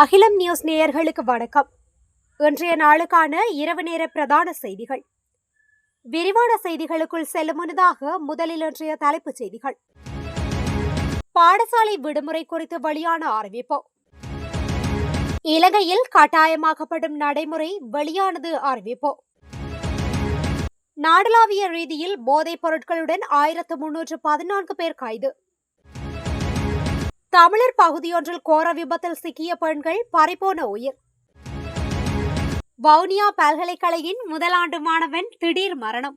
அகிலம் நியூஸ் நேயர்களுக்கு வணக்கம். இன்றைய நாளுக்கான இரவு நேர பிரதான செய்திகள். விரிவான செய்திகளுக்குள் செல்லும் முன்னதாக முதலில் இன்றைய தலைப்புச் செய்திகள். பாடசாலை விடுமுறை குறித்து வெளியான அறிவிப்பு. இலங்கையில் கட்டாயமாக்கப்படும் நடைமுறை வெளியானது அறிவிப்பு. நாடளாவிய ரீதியில் போதைப் பொருட்களுடன் ஆயிரத்து முன்னூற்று பதினான்கு பேர் கைது. தமிழர் பகுதியொன்றில் கோர விபத்தில் சிக்கிய பெண்கள் பறிபோன உயிர். வவுனியா பல்கலைக்கழகின் முதலாண்டு மாணவன் திடீர் மரணம்.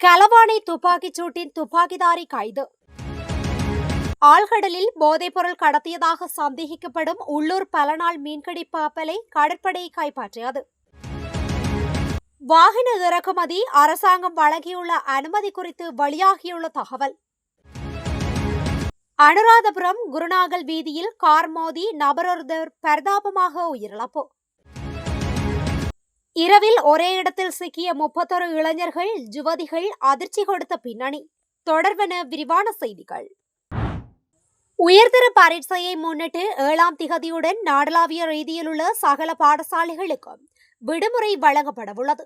கலவானை துப்பாக்கிச் சூட்டின் துப்பாக்கிதாரி கைது. ஆழ்கடலில் போதைப்பொருள் கடத்தியதாக சந்தேகிக்கப்படும் உள்ளூர் பலநாள் மீன்பிடி பாப்பலை கடற்படை கைப்பற்றியது. வாகன இறக்குமதி அரசாங்கம் வழங்கியுள்ள அனுமதி குறித்து வெளியாகியுள்ள தகவல். அனுராதபுரம் குருநாகல் வீதியில் கார் மோதி நபரொருவர் பரிதாபமாக உயிரிழப்பு. இரவில் ஒரே இடத்தில் சிக்கிய முப்பத்தொரு இளைஞர்கள் யுவதிகள் அதிர்ச்சி கொடுத்த பின்னணி. தொடர்வன விரிவான செய்திகள். உயர்தர பரீட்சையை முன்னிட்டு ஏழாம் திகதியுடன் நாடளாவிய ரீதியில் உள்ள சகல பாடசாலைகளுக்கும் விடுமுறை வழங்கப்படவுள்ளது.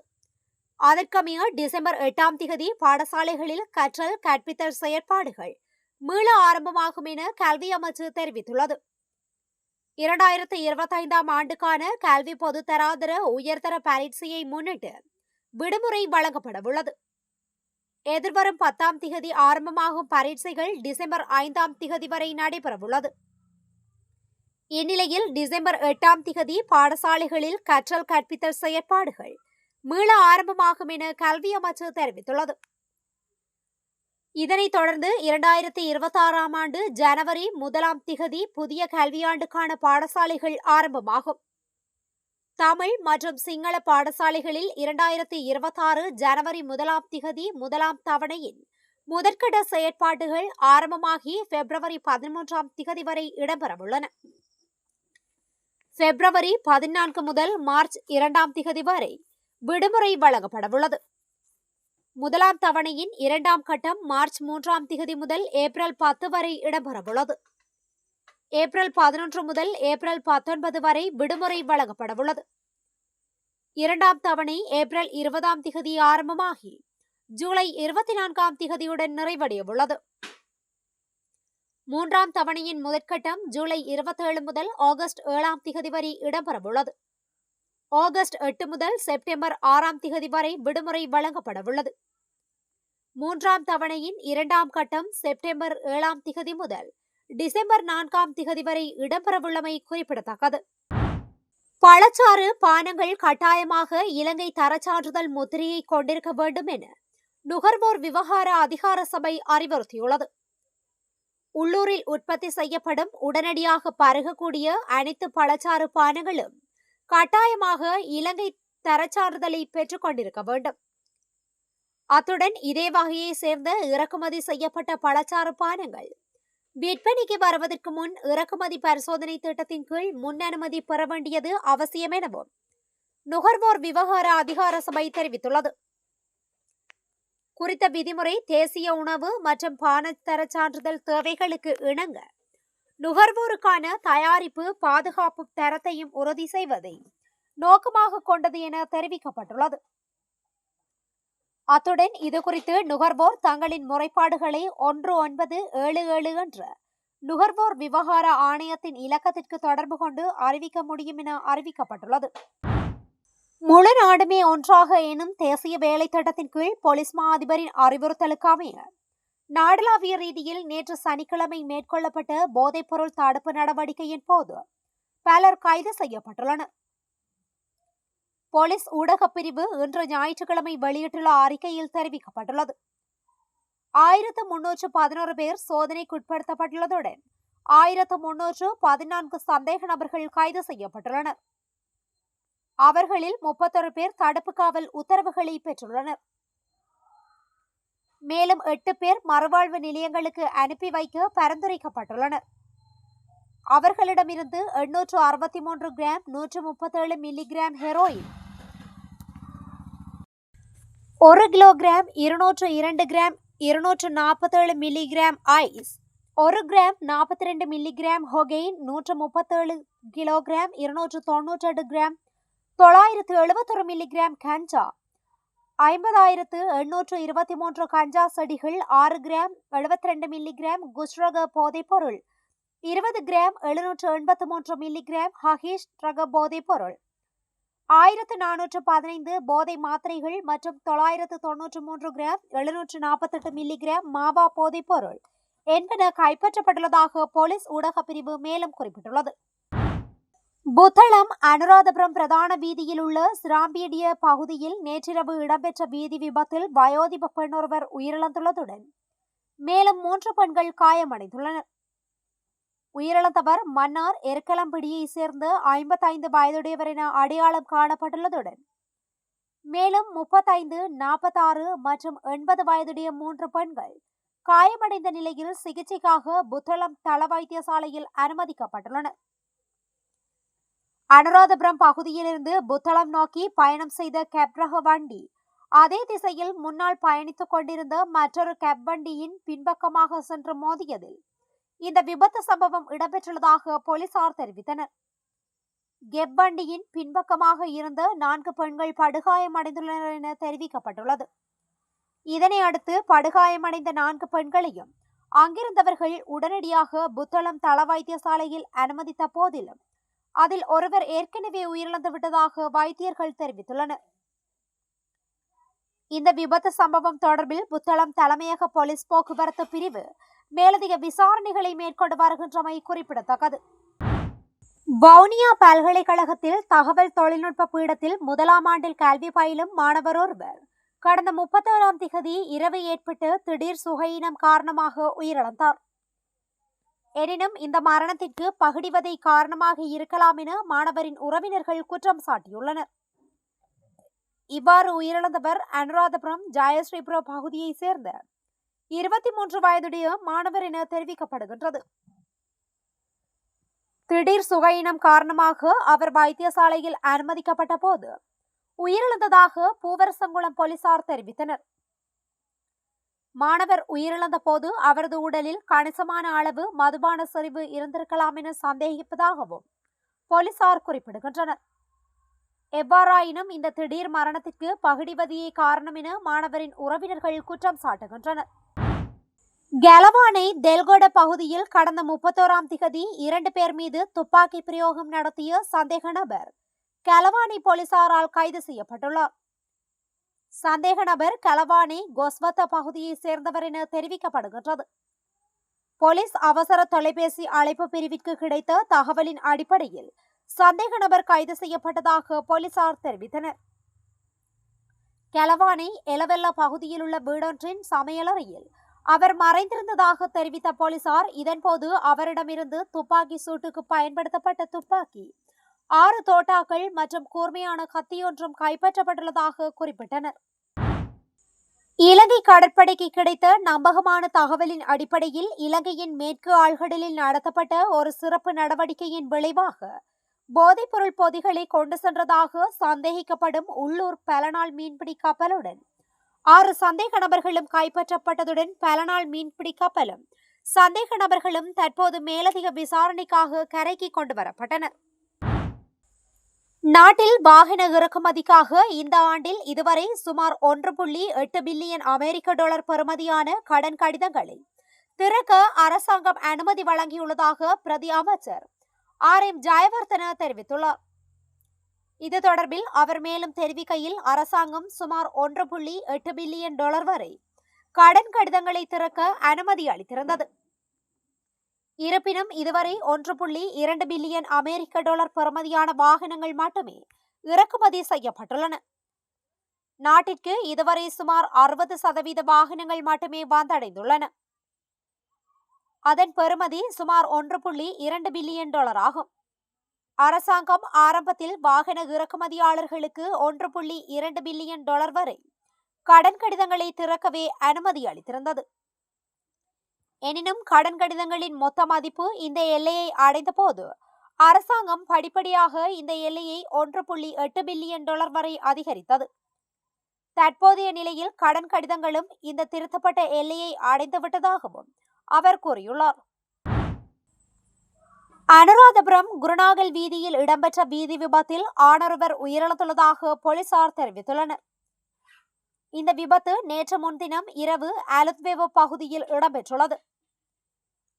அதற்கமைய டிசம்பர் எட்டாம் திகதி பாடசாலைகளில் கற்றல் கற்பித்தல் செயற்பாடுகள் மீள ஆரம்பமாகும் என கல்வி அமைச்சு தெரிவித்துள்ளது. இரண்டாயிரத்தி இருபத்தைந்தாம் ஆண்டுக்கான கல்வி பொதுத்தராதர உயர்தர பரீட்சையை முன்னிட்டு விடுமுறை வழங்கப்படவுள்ளது. எதிர்வரும் பத்தாம் திகதி ஆரம்பமாகும் பரீட்சைகள் டிசம்பர் ஐந்தாம் திகதி வரை நடைபெறவுள்ளது. இந்நிலையில் டிசம்பர் எட்டாம் திகதி பாடசாலைகளில் கற்றல் கற்பித்தல் செயற்பாடுகள் மீள ஆரம்பமாகும் என கல்வி அமைச்சு தெரிவித்துள்ளது. இதனைத் தொடர்ந்து இரண்டாயிரத்தி இருபத்தாறாம் ஆண்டு ஜனவரி முதலாம் திகதி புதிய கல்வியாண்டுக்கான பாடசாலைகள் ஆரம்பமாகும். தமிழ் மற்றும் சிங்கள பாடசாலைகளில் இரண்டாயிரத்தி இருபத்தாறு ஜனவரி முதலாம் திகதி முதலாம் தவணையின் முதற்கட்ட செயற்பாடுகள் ஆரம்பமாகி பிப்ரவரி பதிமூன்றாம் திகதி வரை இடம்பெறவுள்ளன. பிப்ரவரி பதினான்கு முதல் மார்ச் இரண்டாம் திகதி வரை விடுமுறை வழங்கப்படவுள்ளது. முதலாம் தவணையின் இரண்டாம் கட்டம் மார்ச் மூன்றாம் திகதி முதல் ஏப்ரல் பத்து வரை இடம்பெறவுள்ளது. ஏப்ரல் பதினொன்று முதல் ஏப்ரல் பத்தொன்பது வரை விடுமுறை வழங்கப்படவுள்ளது. இரண்டாம் தவணை ஏப்ரல் இருபதாம் திகதி ஆரம்பமாகி ஜூலை இருபத்தி நான்காம் திகதியுடன் நிறைவடையவுள்ளது. மூன்றாம் தவணையின் முதற்கட்டம் ஜூலை இருபத்தேழு முதல் ஆகஸ்ட் ஏழாம் திகதி வரை இடம்பெறவுள்ளது. ஆகஸ்ட் எட்டு முதல் செப்டம்பர் ஆறாம் திகதி வரை விடுமுறை வழங்கப்படவுள்ளது. மூன்றாம் தவணையின் இரண்டாம் கட்டம் செப்டம்பர் ஏழாம் திகதி முதல் டிசம்பர் நான்காம் திகதி வரை இடம்பெறவுள்ளமை குறிப்பிடத்தக்கது. பழச்சாறு பானங்கள் கட்டாயமாக இலங்கை தரச்சான்றிதழ் முத்திரையை கொண்டிருக்க வேண்டும் என நுகர்வோர் விவகார அதிகார சபை அறிவுறுத்தியுள்ளது. உள்ளூரில் உற்பத்தி செய்யப்படும் உடனடியாக பருகக்கூடிய அனைத்து பழச்சாறு பானங்களும் கட்டாயமாக இலங்கை தரச்சான்றிதழை பெற்றுக் கொண்டிருக்க வேண்டும். அத்துடன் இதே வகையை சேர்ந்த இறக்குமதி செய்யப்பட்ட பழச்சாறு பானங்கள் விற்பனைக்கு வருவதற்கு முன் இறக்குமதி பரிசோதனை திட்டத்தின் கீழ் முன் அனுமதி பெற வேண்டியது அவசியம் எனவும் நுகர்வோர் விவகார அதிகார சபை தெரிவித்துள்ளது. குறித்த விதிமுறை தேசிய உணவு மற்றும் பான சான்றிதழ் தேவைகளுக்கு இணங்க நுகர்வோருக்கான தயாரிப்பு பாதுகாப்பு தரத்தையும் உறுதி செய்வதை நோக்கமாக கொண்டது என தெரிவிக்கப்பட்டுள்ளது. அத்துடன் இது குறித்து நுகர்வோர் தங்களின் முறைப்பாடுகளை ஒன்று ஒன்பது ஏழு ஏழு என்ற நுகர்வோர் விவகார ஆணையத்தின் இலக்கத்திற்கு தொடர்பு கொண்டு அறிவிக்க முடியும் என அறிவிக்கப்பட்டுள்ளது. முழு நாடுமே ஒன்றாக எனும் தேசிய வேலை திட்டத்தின் கீழ் போலீஸ் மா அதிபரின் அறிவுறுத்தலுக்கு அமைய நாடளாவிய ரீதியில் நேற்று சனிக்கிழமை மேற்கொள்ளப்பட்ட போதைப்பொருள் தடுப்பு நடவடிக்கையின் போது பலர் கைது செய்யப்பட்டுள்ளனர். போலீஸ் ஊடகப் பிரிவு இன்று ஞாயிற்றுக்கிழமை வெளியிட்டுள்ள அறிக்கையில் தெரிவிக்கப்பட்டுள்ளது. ஆயிரத்து முன்னூற்று பதினோரு பேர் சோதனைக்குட்படுத்தப்பட்டுள்ளதுடன் ஆயிரத்து முன்னூற்று பதினான்கு சந்தேக நபர்கள் கைது செய்யப்பட்டுள்ளனர். அவர்களில் முப்பத்தொரு பேர் தடுப்பு காவல் உத்தரவுகளை பெற்றுள்ளனர். மேலும் எட்டு பேர் மறுவாழ்வு நிலையங்களுக்கு அனுப்பி வைக்க பரிந்துரைக்கப்பட்டுள்ளனர். அவர்களிடமிருந்து எண்ணூற்று அறுபத்தி மூன்று கிராம் நூற்று முப்பத்தேழு மில்லிகிராம் ஹெரோயின் ஒரு கிலோகிராம் இருநூற்று இரண்டு கிராம் இருநூற்று நாற்பத்தேழு மில்லிகிராம் ஐஸ் ஒரு கிராம் நாற்பத்தி ரெண்டு மில்லிகிராம் ஹொகெயின் நூற்று முப்பத்தேழு கிலோகிராம் இருநூற்று தொண்ணூற்றெட்டு கிராம் தொள்ளாயிரத்து எழுபத்தொரு மில்லிகிராம் கஞ்சா ஐம்பதாயிரத்து எண்ணூற்று இருபத்தி மூன்று கஞ்சா செடிகள் ஆறு கிராம் எழுபத்தி ரெண்டு மில்லிகிராம் குஸ்ரக போதைப்பொருள் இருபது கிராம் எழுநூற்று எண்பத்து மூன்று மில்லிகிராம் ஹஹீஷ் ரக போதைப்பொருள். ஆயிரத்து நானூற்று பதினைந்து போதை மாத்திரைகள் மற்றும் தொள்ளாயிரத்து தொன்னூற்று மூன்று கிராம் எழுநூற்று நாற்பத்தெட்டு மில்லிகிராம் மாவா போதைப்பொருள் என்பன கைப்பற்றப்பட்டுள்ளதாக போலீஸ் ஊடக பிரிவு மேலும் குறிப்பிட்டுள்ளது. புத்தளம் அனுராதபுரம் பிரதான வீதியில் உள்ள சிராம்பீடிய பகுதியில் நேற்றிரவு இடம்பெற்ற வீதி விபத்தில் வயோதிப பெண்ணொருவர் உயிரிழந்துள்ளதுடன் மேலும் மூன்று பெண்கள் காயமடைந்துள்ளனர். உயிரிழந்தவர் மன்னார் எருக்கலம்பிடியை சேர்ந்த ஐம்பத்தைந்து வயதுடையவர் என அடையாளம் காணப்பட்டுள்ளதுடன் மேலும் முப்பத்தைந்து நாற்பத்தாறு மற்றும் எண்பது வயதுடைய மூன்று பெண்கள் காயமடைந்த நிலையில் சிகிச்சைக்காக புத்தளம் தள வைத்தியசாலையில் அனுமதிக்கப்பட்டுள்ளனர். அனுராதபுரம் பகுதியிலிருந்து புத்தளம் நோக்கி பயணம் செய்த கேப் ரக வண்டி. அதே திசையில் முன்னால் பயணித்துக் கொண்டிருந்த மற்றொரு கேப் வண்டியின் பின்பக்கமாக சென்று மோதியதில் இந்த விபத்து சம்பவம் இடம்பெற்றுள்ளதாக போலீசார் தெரிவித்தனர். கெப் வண்டியின் பின்பக்கமாக இருந்த நான்கு பெண்கள் படுகாயமடைந்துள்ளனர் என தெரிவிக்கப்பட்டுள்ளது. இதனை அடுத்து படுகாயமடைந்த நான்கு பெண்களையும் அங்கிருந்தவர்கள் உடனடியாக புத்தளம் தள வைத்தியசாலையில் அனுமதித்த போதிலும் அதில் ஒருவர் ஏற்கனவே உயிரிழந்து விட்டதாக வைத்தியர்கள் தெரிவித்துள்ளனர். இந்த விபத்து சம்பவம் தொடர்பில் புத்தளம் தலைமையக போலீஸ் போக்குவரத்து பிரிவு மேலதிக விசாரணைகளை மேற்கொண்டு வருகின்றமை குறிப்பிடத்தக்கது. வவுனியா பல்கலைக்கழகத்தில் தகவல் தொழில்நுட்ப பீடத்தில் முதலாம் ஆண்டில் கல்வி பயிலும் மாணவர் ஒருவர் கடந்த முப்பத்தோராம் திகதி இரவு ஏற்பட்டு திடீர் சுகையினம் காரணமாக உயிரிழந்தார். எனினும் இந்த மரணத்திற்கு பகிடிவதை காரணமாக இருக்கலாம் என மாணவரின் உறவினர்கள் குற்றம் சாட்டியுள்ளனர். இவ்வாறு உயிரிழந்தவர் அனுராதபுரம் ஜாயஸ்ரீபுரம் பகுதியைச் சேர்ந்த இருபத்தி மூன்று வயதுடைய மாணவர் என தெரிவிக்கப்படுகின்றது. திடீர் சுகையினம் காரணமாக அவர் வைத்தியசாலையில் அனுமதிக்கப்பட்ட போது உயிரிழந்ததாக பூவரசங்குளம் போலீசார் தெரிவித்தனர். மாணவர் உயிரிழந்த போது அவரது உடலில் கணிசமான அளவு மதுபான செறிவு இருந்திருக்கலாம் என சந்தேகிப்பதாகவும் போலீசார் குறிப்பிடுகின்றனர். எவ்வாறாயினும் இந்த திடீர் மரணத்திற்கு பகிடிவதியே காரணம் என மாணவரின் உறவினர்கள் குற்றம் சாட்டுகின்றனர். கெலவானை தெல்கோட பகுதியில் கடந்த முப்பத்தோராம் திகதி இரண்டு பேர் மீது துப்பாக்கி பிரயோகம் நடத்திய சந்தேக நபர் கெலவானி போலீசாரால் கைது செய்யப்பட்டுள்ளார். சந்தேக நபர் கலவானி கொஸ்வத்த பகுதியை சேர்ந்தவர் என தெரிவிக்கப்படுகின்றது. போலீஸ் அவசர தொலைபேசி அழைப்பு பிரிவிற்கு கிடைத்த தகவலின் அடிப்படையில் சந்தேக நபர் கைது செய்யப்பட்டதாக போலீசார் தெரிவித்தனர். கெலவானி எலவெல்ல பகுதியில் உள்ள வீடொன்றின் சமையலறையில் அவர் மறைந்திருந்ததாக தெரிவித்த போலீசார் இதன்போது அவரிடமிருந்து துப்பாக்கி சூட்டுக்கு பயன்படுத்தப்பட்ட துப்பாக்கி ஆறு தோட்டாக்கள் மற்றும் கூர்மையான கத்தியொன்றும் கைப்பற்றப்பட்டுள்ளதாக குறிப்பிட்டனர். இலங்கை கடற்படைக்கு கிடைத்த நம்பகமான தகவலின் அடிப்படையில் இலங்கையின் மேற்கு ஆழ்கடலில் நடத்தப்பட்ட ஒரு சிறப்பு நடவடிக்கையின் விளைவாக போதைப்பொருள் பொதிகளை கொண்டு சென்றதாக சந்தேகிக்கப்படும் உள்ளூர் பலநாள் மீன்பிடி கப்பலுடன் ஆறு சந்தேக நபர்களும் கைப்பற்றப்பட்டதுடன் பலநாள் மீன்பிடி கப்பலும் சந்தேக நபர்களும் தற்போது மேலதிக விசாரணைக்காக கரைக்கு கொண்டு வரப்பட்டனர். நாட்டில் வாகன இறக்குமதிக்காக இந்த ஆண்டில் இதுவரை சுமார் ஒன்று புள்ளி எட்டு பில்லியன் அமெரிக்க டாலர் பெறுமதியான கடன் கடிதங்களை திறக்க அரசாங்கம் அனுமதி வழங்கியுள்ளதாக பிரதி அமைச்சர் ஆர். எம். ஜெயவர்தன தெரிவித்துள்ளார். இது தொடர்பில் அவர் மேலும் தெரிவிக்கையில் அரசாங்கம் சுமார் ஒன்று புள்ளி எட்டு பில்லியன் டாலர் வரை கடன் கடிதங்களை திறக்க அனுமதி அளித்திருந்தது. இருப்பினும் இதுவரை ஒன்று புள்ளி இரண்டு பில்லியன் அமெரிக்க டாலர் பெறுமதியான வாகனங்கள் மட்டுமே இறக்குமதி செய்யப்பட்டுள்ளன. நாட்டிற்கு இதுவரை சுமார் அறுபது சதவீத வாகனங்கள் மட்டுமே வந்தடைந்துள்ளன. அதன் பெறுமதி சுமார் ஒன்று புள்ளி இரண்டு பில்லியன் டாலர் ஆகும். அரசாங்கம் ஆரம்பத்தில் வாகன இறக்குமதியாளர்களுக்கு ஒன்று புள்ளி இரண்டு பில்லியன் டாலர் வரை கடன் கடிதங்களை திறக்கவே அனுமதி அளித்திருந்தது. எனினும் கடன் கடிதங்களின் மொத்த மதிப்பு இந்த எல்லையை அடைந்தபோது அரசாங்கம் படிப்படியாக இந்த எல்லையை ஒன்று புள்ளி எட்டு பில்லியன் டாலர் வரை அதிகரித்தது. தற்போதைய நிலையில் கடன் கடிதங்களும் இந்த திருத்தப்பட்ட எல்லையை அடைந்துவிட்டதாகவும் அவர் கூறியுள்ளார். அனுராதபுரம் குருநாகல் வீதியில் இடம்பெற்ற வீதி விபத்தில் ஆணொருவர் உயிரிழந்துள்ளதாக போலீசார் தெரிவித்துள்ளனர். இந்த விபத்து நேற்று முன்தினம் இரவு அலுத்வேவ பகுதியில் இடம்பெற்றுள்ளது.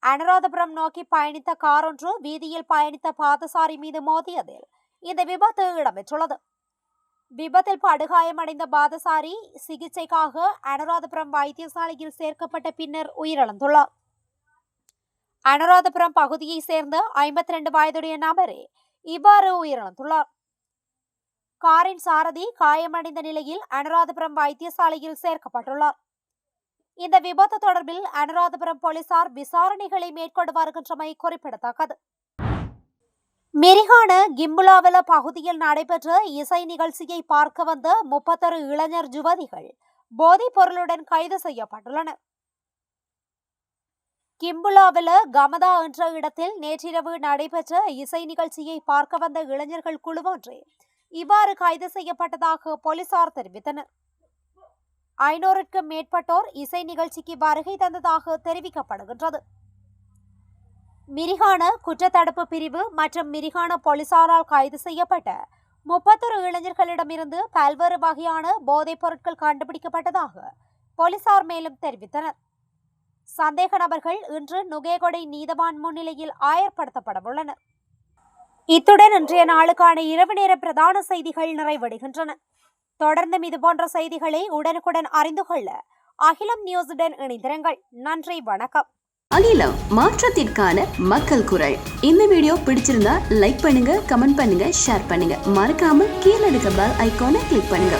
அனுராதபுரம் நோக்கி பயணித்த கார் ஒன்று வீதியில் பயணித்த பாதசாரி மீது மோதியதில் இந்த விபத்து இடம்பெற்றுள்ளது. விபத்தில் படுகாயமடைந்த பாதசாரி சிகிச்சைக்காக அனுராதபுரம் வைத்தியசாலையில் சேர்க்கப்பட்ட பின்னர் உயிரிழந்துள்ளார். அனுராதபுரம் பகுதியைச் சேர்ந்த ஐம்பத்தி ரெண்டு வயதுடைய நபரே இவ்வாறு உயிரிழந்துள்ளார். காரின் சாரதி காயமடைந்த நிலையில் அனுராதபுரம் வைத்தியசாலையில் சேர்க்கப்பட்டுள்ளார். இந்த விபத்து தொடர்பில் அனுராதபுரம் போலீசார் விசாரணைகளை மேற்கொண்டு வருகின்றமை குறிப்பிடத்தக்கது. மெரிகான கிம்புலாவல பகுதியில் நடைபெற்ற இசை நிகழ்ச்சியை பார்க்க வந்த முப்பத்தொரு இளைஞர் யுவதிகள் போதைப் பொருளுடன் கைது செய்யப்பட்டுள்ளனர். கிம்புலாவில கமதா என்ற இடத்தில் நேற்றிரவு நடைபெற்ற இசை நிகழ்ச்சியை பார்க்க வந்த இளைஞர்கள் குழுவொன்றே இவ்வாறு கைது செய்யப்பட்டதாக போலீசார் தெரிவித்தனர். ஐநூறுக்கும் மேற்பட்டோர் இசை நிகழ்ச்சிக்கு வருகை தந்ததாக தெரிவிக்கப்படுகின்றது. மிரிகான குற்றத்தடுப்பு பிரிவு மற்றும் மிரிகான போலீசாரால் கைது செய்யப்பட்ட முப்பத்தொரு இளைஞர்களிடமிருந்து பல்வேறு வகையான போதைப் பொருட்கள் கண்டுபிடிக்கப்பட்டதாக போலீசார் மேலும் தெரிவித்தனர். சந்தேக நபர்கள் இன்று நுகேகொடை நீதவான் முன்னிலையில் ஆயர்படுத்தப்படவுள்ளனர். இத்துடன் இன்றைய நாளுக்கான இரவு நேர பிரதான செய்திகள் நிறைவடைகின்றன. தொடர்ந்தும் இதுபோன்ற செய்திகளை உடனுக்குடன் அறிந்து கொள்ள அகிலம் நியூஸுடன் இணைந்திருங்கள். நன்றி வணக்கம். அகிலம் மாற்றத்திற்கான மக்கள் குரல். இந்த வீடியோ பிடிச்சிருந்தா லைக் பண்ணுங்க கமெண்ட் பண்ணுங்க ஷேர் பண்ணுங்க. மறக்காம கீழே இருக்க பெல் ஐக்கானை கிளிக் பண்ணுங்க.